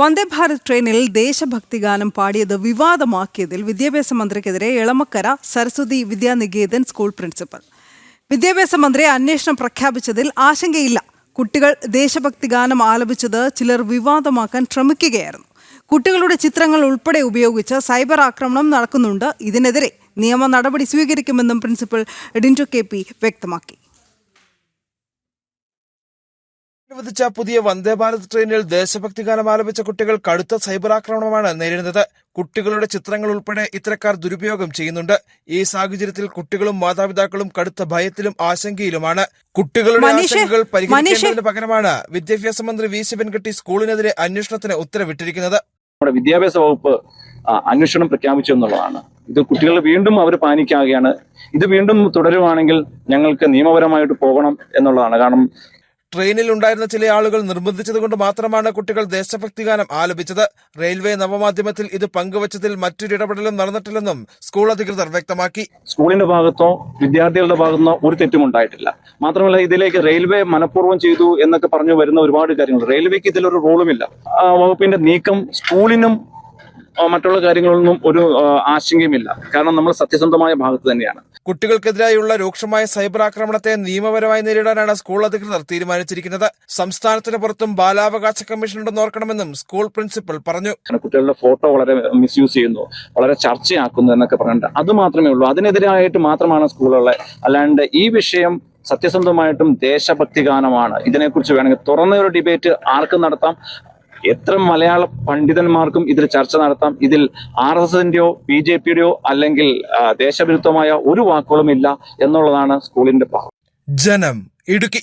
വന്ദേ ഭാരത് ട്രെയിനിൽ ദേശഭക്തി ഗാനം പാടിയത് വിവാദമാക്കിയതിൽ വിദ്യാഭ്യാസ മന്ത്രിക്കെതിരെ എളമക്കര സരസ്വതി വിദ്യാനികേതൻ സ്കൂൾ പ്രിൻസിപ്പൽ. വിദ്യാഭ്യാസ മന്ത്രി അന്വേഷണം പ്രഖ്യാപിച്ചതിൽ ആശങ്കയില്ല. കുട്ടികൾ ദേശഭക്തി ഗാനം ആലപിച്ചത് ചിലർ വിവാദമാക്കാൻ ശ്രമിക്കുകയായിരുന്നു. കുട്ടികളുടെ ചിത്രങ്ങൾ ഉൾപ്പെടെ ഉപയോഗിച്ച് സൈബർ ആക്രമണം നടക്കുന്നുണ്ട്. ഇതിനെതിരെ നിയമ നടപടി സ്വീകരിക്കുമെന്നും പ്രിൻസിപ്പൽ ഡിന്റു കെ വ്യക്തമാക്കി. അനുവദിച്ച പുതിയ വന്ദേ ഭാരത് ട്രെയിനിൽ ദേശഭക്തി ഗാനം ആലപിച്ച കുട്ടികൾ കടുത്ത സൈബർ ആക്രമണമാണ് നേരിടുന്നത്. കുട്ടികളുടെ ചിത്രങ്ങൾ ഉൾപ്പെടെ ഇത്തരക്കാർ ദുരുപയോഗം ചെയ്യുന്നുണ്ട്. ഈ സാഹചര്യത്തിൽ കുട്ടികളും മാതാപിതാക്കളും കടുത്ത ഭയത്തിലും ആശങ്കയിലുമാണ്. കുട്ടികളുടെ ആശങ്കകൾ പരിഗണിക്കുന്നതിന് പകരമാണ് വിദ്യാഭ്യാസ മന്ത്രി വി ശിവൻകുട്ടി സ്കൂളിനെതിരെ അന്വേഷണത്തിന് ഉത്തരവിട്ടിരിക്കുന്നത്. നമ്മുടെ വിദ്യാഭ്യാസ വകുപ്പ് അന്വേഷണം പ്രഖ്യാപിച്ചു എന്നുള്ളതാണ്. ഇത് കുട്ടികൾ വീണ്ടും അവർ പാനിക്കാകുകയാണ് ഇത് വീണ്ടും തുടരുവാണെങ്കിൽ ഞങ്ങൾക്ക് നിയമപരമായിട്ട് പോകണം എന്നുള്ളതാണ്. കാരണം ട്രെയിനിൽ ഉണ്ടായിരുന്ന ചില ആളുകൾ നിർബന്ധിച്ചതുകൊണ്ട് മാത്രമാണ് കുട്ടികൾ ദേശഭക്തി ഗാനം ആലപിച്ചത്. റെയിൽവേ നവമാധ്യമത്തിൽ ഇത് പങ്കുവച്ചതിൽ മറ്റൊരു ഇടപെടലും നടന്നിട്ടില്ലെന്നും സ്കൂൾ അധികൃതർ വ്യക്തമാക്കി. സ്കൂളിന്റെ ഭാഗത്തോ വിദ്യാർത്ഥികളുടെ ഭാഗത്തോ ഒരു തെറ്റും ഉണ്ടായിട്ടില്ല. മാത്രമല്ല ഇതിലേക്ക് റെയിൽവേ മനഃപൂർവം ചെയ്തു എന്നൊക്കെ പറഞ്ഞു വരുന്ന ഒരുപാട് കാര്യങ്ങൾ റെയിൽവേക്ക് ഇതിലൊരു റോളുമില്ല. വകുപ്പിന്റെ നീക്കം സ്കൂളിനും മറ്റുള്ള കാര്യങ്ങളൊന്നും ഒരു ആശങ്കയുമില്ല. കാരണം നമ്മൾ സത്യസന്ധമായ ഭാഗത്ത് തന്നെയാണ്. കുട്ടികൾക്കെതിരായുള്ള രൂക്ഷമായ സൈബർ ആക്രമണത്തെ നിയമപരമായി നേരിടാനാണ് സ്കൂൾ അധികൃതർ തീരുമാനിച്ചിരിക്കുന്നത്. സംസ്ഥാനത്തിന് പുറത്തും ബാലാവകാശ കമ്മീഷൻ ഉണ്ടെന്ന് ഓർക്കണമെന്നും സ്കൂൾ പ്രിൻസിപ്പൽ പറഞ്ഞു. കുട്ടികളുടെ ഫോട്ടോ വളരെ മിസ്യൂസ് ചെയ്യുന്നു വളരെ ചർച്ചയാക്കുന്നു എന്നൊക്കെ പറഞ്ഞിട്ട് അത് മാത്രമേ ഉള്ളൂ. അതിനെതിരായിട്ട് മാത്രമാണ് സ്കൂളുകളെ അല്ലാണ്ട് ഈ വിഷയം സത്യസന്ധമായിട്ടും ദേശഭക്തി ഗാനമാണ് ഇതിനെക്കുറിച്ച് വേണമെങ്കിൽ തുറന്ന ഒരു ഡിബേറ്റ് ആർക്കും നടത്താം. എത്ര മലയാള പണ്ഡിതന്മാർക്കും ഇതിൽ ചർച്ച നടത്താം. ഇതിൽ ആർ എസ് എസിന്റെയോ ബി ജെ പിയുടെയോ അല്ലെങ്കിൽ ദേശവിരുദ്ധമായ ഒരു വാക്കുകളും ഇല്ല എന്നുള്ളതാണ് സ്കൂളിന്റെ ഭാഗം ജനം ഇടുക്കി